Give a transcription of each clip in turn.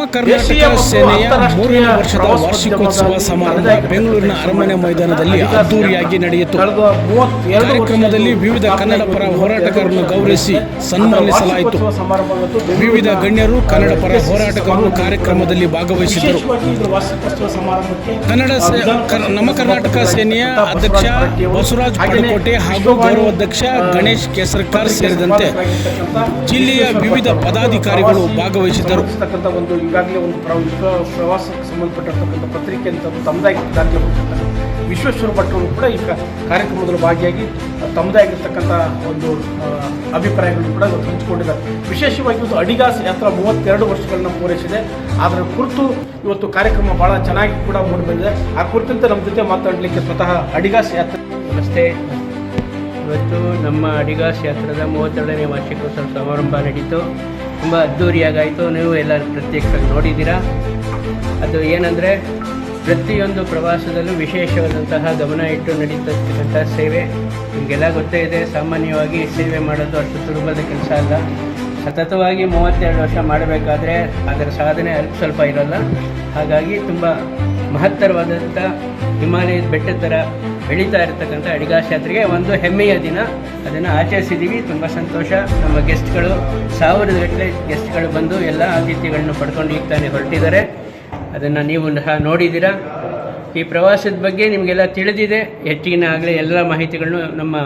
ನಮ್ಮ ಕರ್ನಾಟಕ ಸೇನೆಯ ಮೂರನೇ ವರ್ಷದ ವಾರ್ಷಿಕೋತ್ಸವ ಸಮಾರಂಭ ಬೆಂಗಳೂರಿನ ಅರಮನೆ ಮೈದಾನದಲ್ಲಿ ಅದ್ದೂರಿಯಾಗಿ ನಡೆಯಿತು. ಕಾರ್ಯಕ್ರಮದಲ್ಲಿ ವಿವಿಧ ಕನ್ನಡ ಪರ ಹೋರಾಟಗಾರರನ್ನು ಗೌರವಿಸಿ ಸನ್ಮಾನಿಸಲಾಯಿತು. ವಿವಿಧ ಗಣ್ಯರು ಕನ್ನಡ ಪರ ಹೋರಾಟಗಾರರು ಕಾರ್ಯಕ್ರಮದಲ್ಲಿ ಭಾಗವಹಿಸಿದ್ದರು. ಕನ್ನಡ ನಮ್ಮ ಕರ್ನಾಟಕ ಸೇನೆಯ ಅಧ್ಯಕ್ಷ ಬಸವರಾಜ್ ಪಡಕೋಟೆ ಹಾಗೂ ಗೌರವಾಧ್ಯಕ್ಷ ಗಣೇಶ್ ಕೇಸರ್ಕಾರ್ ಸೇರಿದಂತೆ ಜಿಲ್ಲೆಯ ವಿವಿಧ ಪದಾಧಿಕಾರಿಗಳು ಭಾಗವಹಿಸಿದ್ದರು. ಈಗಾಗಲೇ ಒಂದು ವಿಶ್ವ ಪ್ರವಾಸಕ್ಕೆ ಸಂಬಂಧಪಟ್ಟಿರ್ತಕ್ಕಂಥ ಪತ್ರಿಕೆ ಅಂತ ತಮ್ಮದಾಗಿ ದಾಖಲೆ ಕೊಟ್ಟಿರ್ತಾರೆ. ವಿಶ್ವೇಶ್ವರ ಭಟ್ರು ಕೂಡ ಈ ಕಾರ್ಯಕ್ರಮದಲ್ಲಿ ಭಾಗಿಯಾಗಿ ತಮ್ಮದೇ ಆಗಿರ್ತಕ್ಕಂಥ ಒಂದು ಅಭಿಪ್ರಾಯಗಳನ್ನು ಕೂಡ ಇವತ್ತು ಹಂಚಿಕೊಂಡಿದ್ದಾರೆ. ವಿಶೇಷವಾಗಿ ಇವತ್ತು ಅಡಿಗಾಸ್ ಯಾತ್ರಾ ಮೂವತ್ತೆರಡು ವರ್ಷಗಳನ್ನ ಪೂರೈಸಿದೆ. ಅದರ ಕುರಿತು ಇವತ್ತು ಕಾರ್ಯಕ್ರಮ ಭಾಳ ಚೆನ್ನಾಗಿ ಕೂಡ ಮೂಡಿ ಬಂದಿದೆ. ಆ ಕುರಿತಂತೆ ನಮ್ಮ ಜೊತೆ ಮಾತಾಡಲಿಕ್ಕೆ ಸ್ವತಃ ಅಡಿಗಾಸ್ ಯಾತ್ರೆ ನಮಸ್ತೆ. ಇವತ್ತು ನಮ್ಮ ಅಡಿಗಾಸ್ ಯಾತ್ರದ ಮೂವತ್ತೆರಡನೇ ವಾರ್ಷಿಕೋತ್ಸವ ಸಮಾರಂಭ ನಡೀತು. ತುಂಬ ಅದ್ಧೂರಿಯಾಗಾಯಿತು ನೀವು ಎಲ್ಲರೂ ಪ್ರತ್ಯಕ್ಷವಾಗಿ ನೋಡಿದ್ದೀರಾ? ಅದು ಏನಂದರೆ, ಪ್ರತಿಯೊಂದು ಪ್ರವಾಸದಲ್ಲೂ ವಿಶೇಷವಾದಂತಹ ಗಮನ ಇಟ್ಟು ನಡೀತಕ್ಕಂಥ ಸೇವೆ. ನಿಮಗೆಲ್ಲ ಗೊತ್ತೇ ಇದೆ, ಸಾಮಾನ್ಯವಾಗಿ ಸೇವೆ ಮಾಡೋದು ಅಷ್ಟು ಸುಲಭದ ಕೆಲಸ ಅಲ್ಲ. ಸತತವಾಗಿ ಮೂವತ್ತೆರಡು ವರ್ಷ ಮಾಡಬೇಕಾದ್ರೆ ಅದರ ಸಾಧನೆ ಅಲ್ಪ ಸ್ವಲ್ಪ ಇರೋಲ್ಲ. ಹಾಗಾಗಿ ತುಂಬ ಮಹತ್ತರವಾದಂಥ ಹಿಮಾಲಯದ ಬೆಟ್ಟದ ಥರ ಬೆಳೀತಾ ಇರತಕ್ಕಂಥ ಅಡಿಗಾ ಜಾತ್ರೆಗೆ ಒಂದು ಹೆಮ್ಮೆಯ ದಿನ. ಅದನ್ನು ಆಚರಿಸಿದ್ದೀವಿ ತುಂಬ ಸಂತೋಷ. ನಮ್ಮ ಗೆಸ್ಟ್ಗಳು, ಸಾವಿರದ ಗಟ್ಟಲೆ ಗೆಸ್ಟ್ಗಳು ಬಂದು ಎಲ್ಲ ಆತಿಥ್ಯಗಳನ್ನು ಪಡ್ಕೊಂಡು ಈಗ ತಾನೇ ಹೊರಟಿದ್ದಾರೆ. ಅದನ್ನು ನೀವು ಸಹ ನೋಡಿದ್ದೀರಾ. ಈ ಪ್ರವಾಸದ ಬಗ್ಗೆ ನಿಮಗೆಲ್ಲ ತಿಳಿದಿದೆ. ಹೆಚ್ಚಿನ ಆಗಲೇ ಎಲ್ಲ ಮಾಹಿತಿಗಳನ್ನು ನಮ್ಮ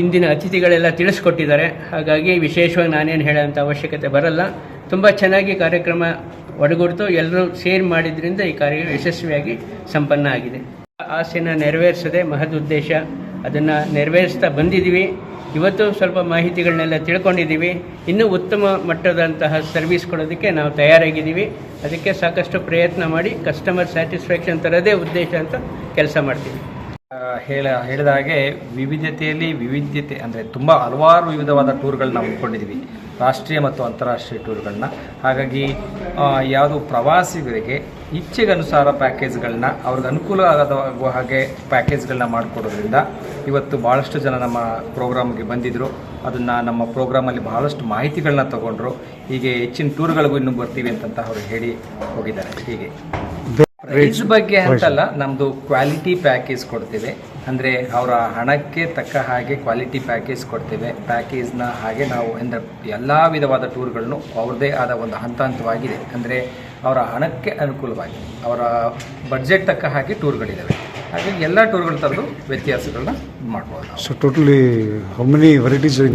ಇಂದಿನ ಅತಿಥಿಗಳೆಲ್ಲ ತಿಳಿಸ್ಕೊಟ್ಟಿದ್ದಾರೆ. ಹಾಗಾಗಿ ವಿಶೇಷವಾಗಿ ನಾನೇನು ಹೇಳೋಂಥ ಅವಶ್ಯಕತೆ ಬರಲ್ಲ. ತುಂಬ ಚೆನ್ನಾಗಿ ಕಾರ್ಯಕ್ರಮ ಒಡಗೂಡ್ತು. ಎಲ್ಲರೂ ಸೇರ್ ಮಾಡಿದ್ರಿಂದ ಈ ಕಾರ್ಯ ಯಶಸ್ವಿಯಾಗಿ ಸಂಪನ್ನ ಆಗಿದೆ. ಆಸೆನ ನೆರವೇರಿಸದೆ ಮಹದ್ ಉದ್ದೇಶ ಅದನ್ನು ನೆರವೇರಿಸ್ತಾ ಬಂದಿದ್ದೀವಿ. ಇವತ್ತು ಸ್ವಲ್ಪ ಮಾಹಿತಿಗಳನ್ನೆಲ್ಲ ತಿಳ್ಕೊಂಡಿದ್ದೀವಿ. ಇನ್ನೂ ಉತ್ತಮ ಮಟ್ಟದಂತಹ ಸರ್ವಿಸ್ ಕೊಡೋದಕ್ಕೆ ನಾವು ತಯಾರಾಗಿದ್ದೀವಿ. ಅದಕ್ಕೆ ಸಾಕಷ್ಟು ಪ್ರಯತ್ನ ಮಾಡಿ ಕಸ್ಟಮರ್ ಸ್ಯಾಟಿಸ್ಫ್ಯಾಕ್ಷನ್ ತರೋದೇ ಉದ್ದೇಶ ಅಂತ ಕೆಲಸ ಮಾಡ್ತೀವಿ. ಹೇಳ, ಹೇಳಿದ ಹಾಗೆ ವಿವಿಧತೆಯಲ್ಲಿ ವಿವಿಧ್ಯತೆ, ಅಂದರೆ ತುಂಬ ಹಲವಾರು ವಿವಿಧವಾದ ಟೂರ್ಗಳನ್ನ ಹಮ್ಮಿಕೊಂಡಿದ್ದೀವಿ ರಾಷ್ಟ್ರೀಯ ಮತ್ತು ಅಂತಾರಾಷ್ಟ್ರೀಯ ಟೂರ್ಗಳನ್ನ. ಹಾಗಾಗಿ ಯಾವುದು ಪ್ರವಾಸಿಗರಿಗೆ ಇಚ್ಛೆಗನುಸಾರ ಪ್ಯಾಕೇಜ್ಗಳನ್ನ ಅವ್ರಿಗೆ ಅನುಕೂಲ ಆಗುವ ಹಾಗೆ ಪ್ಯಾಕೇಜ್ಗಳನ್ನ ಮಾಡಿಕೊಡೋದ್ರಿಂದ ಇವತ್ತು ಭಾಳಷ್ಟು ಜನ ನಮ್ಮ ಪ್ರೋಗ್ರಾಮ್ಗೆ ಬಂದಿದ್ದರು ಅದನ್ನು ನಮ್ಮ ಪ್ರೋಗ್ರಾಮಲ್ಲಿ ಬಹಳಷ್ಟು ಮಾಹಿತಿಗಳನ್ನ ತಗೊಂಡ್ರು. ಹೀಗೆ ಹೆಚ್ಚಿನ ಟೂರ್ಗಳಿಗೂ ಇನ್ನೂ ಬರ್ತೀವಿ ಅಂತಂತ ಅವರು ಹೇಳಿ ಹೋಗಿದ್ದಾರೆ. ಹೀಗೆ. ಪ್ರೈಸ್ ಬಗ್ಗೆ ಅಂತಲ್ಲ ನಮ್ಮದು ಕ್ವಾಲಿಟಿ ಪ್ಯಾಕೇಜ್ ಕೊಡ್ತೇವೆ. ಅಂದರೆ ಅವರ ಹಣಕ್ಕೆ ತಕ್ಕ ಹಾಗೆ ಕ್ವಾಲಿಟಿ ಪ್ಯಾಕೇಜ್ ಕೊಡ್ತೇವೆ. ಪ್ಯಾಕೇಜ್ನ ಹಾಗೆ ನಾವು ಅಂದರೆ ಎಲ್ಲ ವಿಧವಾದ ಟೂರ್ಗಳನ್ನು ಅವ್ರದ್ದೇ ಆದ ಒಂದು ಹಂತ ಹಂತವಾಗಿದೆ ಅಂದರೆ ಅವರ ಹಣಕ್ಕೆ ಅನುಕೂಲವಾಗಿ, ಅವರ ಬಡ್ಜೆಟ್ ತಕ್ಕ ಹಾಗೆ ಟೂರ್ಗಳಿದ್ದಾವೆ ಹಾಗೆ ಎಲ್ಲ ಟೂರ್ಗಳ ಥರದ್ದು ವ್ಯತ್ಯಾಸಗಳನ್ನ ಮಾಡ್ಬೋದು so totally how many varieties the